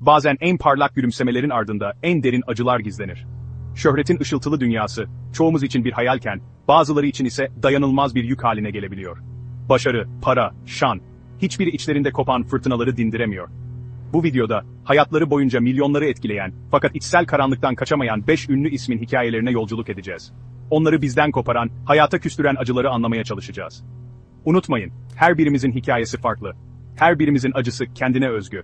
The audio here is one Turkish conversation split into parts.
Bazen en parlak gülümsemelerin ardında en derin acılar gizlenir. Şöhretin ışıltılı dünyası, çoğumuz için bir hayalken, bazıları için ise dayanılmaz bir yük haline gelebiliyor. Başarı, para, şan, hiçbiri içlerinde kopan fırtınaları dindiremiyor. Bu videoda, hayatları boyunca milyonları etkileyen, fakat içsel karanlıktan kaçamayan 5 ünlü ismin hikayelerine yolculuk edeceğiz. Onları bizden koparan, hayata küstüren acıları anlamaya çalışacağız. Unutmayın, her birimizin hikayesi farklı. Her birimizin acısı kendine özgü.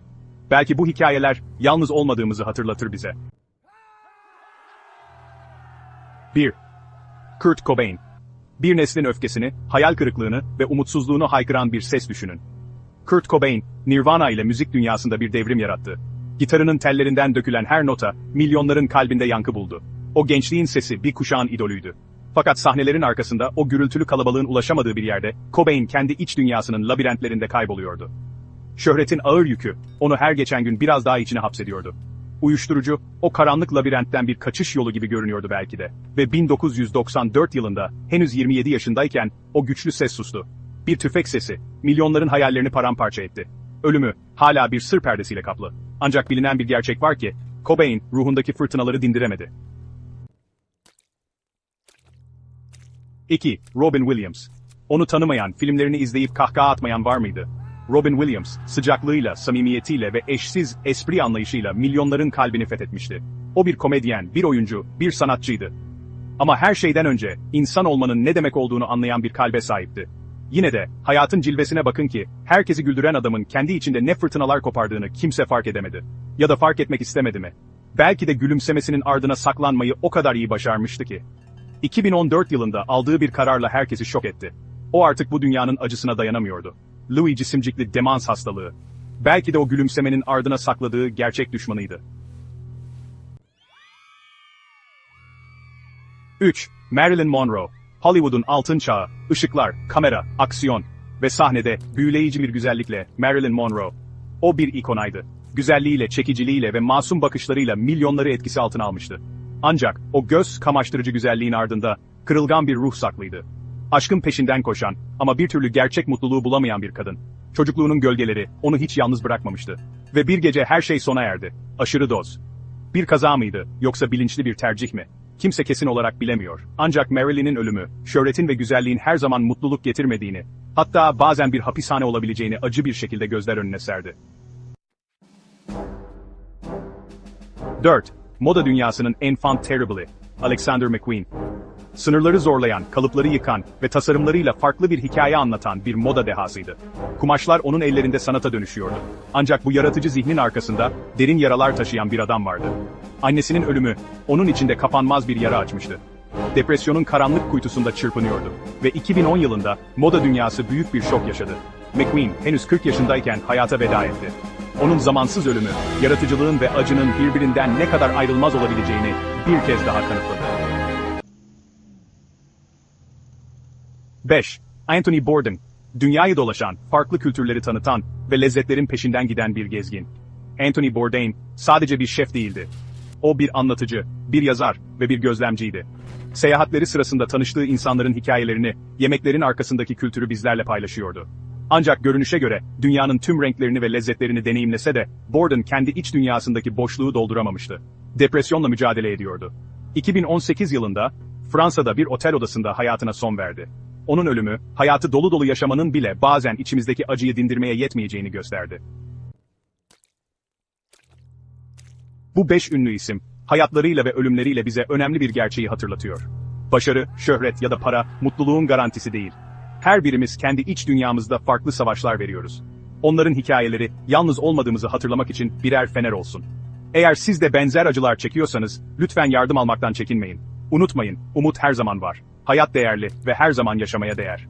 Belki bu hikayeler yalnız olmadığımızı hatırlatır bize. 1. Kurt Cobain. Bir neslin öfkesini, hayal kırıklığını ve umutsuzluğunu haykıran bir ses düşünün. Kurt Cobain, Nirvana ile müzik dünyasında bir devrim yarattı. Gitarının tellerinden dökülen her nota, milyonların kalbinde yankı buldu. O gençliğin sesi bir kuşağın idolüydü. Fakat sahnelerin arkasında o gürültülü kalabalığın ulaşamadığı bir yerde, Cobain kendi iç dünyasının labirentlerinde kayboluyordu. Şöhretin ağır yükü, onu her geçen gün biraz daha içine hapsediyordu. Uyuşturucu, o karanlık labirentten bir kaçış yolu gibi görünüyordu belki de. Ve 1994 yılında, henüz 27 yaşındayken, o güçlü ses sustu. Bir tüfek sesi, milyonların hayallerini paramparça etti. Ölümü, hala bir sır perdesiyle kaplı. Ancak bilinen bir gerçek var ki, Cobain, ruhundaki fırtınaları dindiremedi. 2. Robin Williams. Onu tanımayan, filmlerini izleyip kahkaha atmayan var mıydı? Robin Williams, sıcaklığıyla, samimiyetiyle ve eşsiz espri anlayışıyla milyonların kalbini fethetmişti. O bir komedyen, bir oyuncu, bir sanatçıydı. Ama her şeyden önce, insan olmanın ne demek olduğunu anlayan bir kalbe sahipti. Yine de, hayatın cilvesine bakın ki, herkesi güldüren adamın kendi içinde ne fırtınalar kopardığını kimse fark edemedi. Ya da fark etmek istemedi mi? Belki de gülümsemesinin ardına saklanmayı o kadar iyi başarmıştı ki. 2014 yılında aldığı bir kararla herkesi şok etti. O artık bu dünyanın acısına dayanamıyordu. Louis cisimcikli demans hastalığı. Belki de o gülümsemenin ardına sakladığı gerçek düşmanıydı. 3. Marilyn Monroe. Hollywood'un altın çağı, ışıklar, kamera, aksiyon ve sahnede büyüleyici bir güzellikle Marilyn Monroe. O bir ikonaydı. Güzelliğiyle, çekiciliğiyle ve masum bakışlarıyla milyonları etkisi altına almıştı. Ancak o göz kamaştırıcı güzelliğin ardında kırılgan bir ruh saklıydı. Aşkın peşinden koşan ama bir türlü gerçek mutluluğu bulamayan bir kadın. Çocukluğunun gölgeleri onu hiç yalnız bırakmamıştı. Ve bir gece her şey sona erdi. Aşırı doz. Bir kaza mıydı yoksa bilinçli bir tercih mi? Kimse kesin olarak bilemiyor. Ancak Marilyn'in ölümü, şöhretin ve güzelliğin her zaman mutluluk getirmediğini, hatta bazen bir hapishane olabileceğini acı bir şekilde gözler önüne serdi. 4. Moda dünyasının enfant terrible'i, Alexander McQueen. Sınırları zorlayan, kalıpları yıkan ve tasarımlarıyla farklı bir hikaye anlatan bir moda dehasıydı. Kumaşlar onun ellerinde sanata dönüşüyordu. Ancak bu yaratıcı zihnin arkasında derin yaralar taşıyan bir adam vardı. Annesinin ölümü, onun içinde kapanmaz bir yara açmıştı. Depresyonun karanlık kuytusunda çırpınıyordu ve 2010 yılında moda dünyası büyük bir şok yaşadı. McQueen henüz 40 yaşındayken hayata veda etti. Onun zamansız ölümü, yaratıcılığın ve acının birbirinden ne kadar ayrılmaz olabileceğini bir kez daha kanıtladı. 5. Anthony Bourdain, dünyayı dolaşan, farklı kültürleri tanıtan ve lezzetlerin peşinden giden bir gezgin. Anthony Bourdain sadece bir şef değildi. O bir anlatıcı, bir yazar ve bir gözlemciydi. Seyahatleri sırasında tanıştığı insanların hikayelerini, yemeklerin arkasındaki kültürü bizlerle paylaşıyordu. Ancak görünüşe göre dünyanın tüm renklerini ve lezzetlerini deneyimlese de Bourdain kendi iç dünyasındaki boşluğu dolduramamıştı. Depresyonla mücadele ediyordu. 2018 yılında Fransa'da bir otel odasında hayatına son verdi. Onun ölümü, hayatı dolu dolu yaşamanın bile bazen içimizdeki acıyı dindirmeye yetmeyeceğini gösterdi. Bu beş ünlü isim, hayatlarıyla ve ölümleriyle bize önemli bir gerçeği hatırlatıyor. Başarı, şöhret ya da para, mutluluğun garantisi değil. Her birimiz kendi iç dünyamızda farklı savaşlar veriyoruz. Onların hikayeleri, yalnız olmadığımızı hatırlamak için birer fener olsun. Eğer siz de benzer acılar çekiyorsanız, lütfen yardım almaktan çekinmeyin. Unutmayın, umut her zaman var. Hayat değerli ve her zaman yaşamaya değer.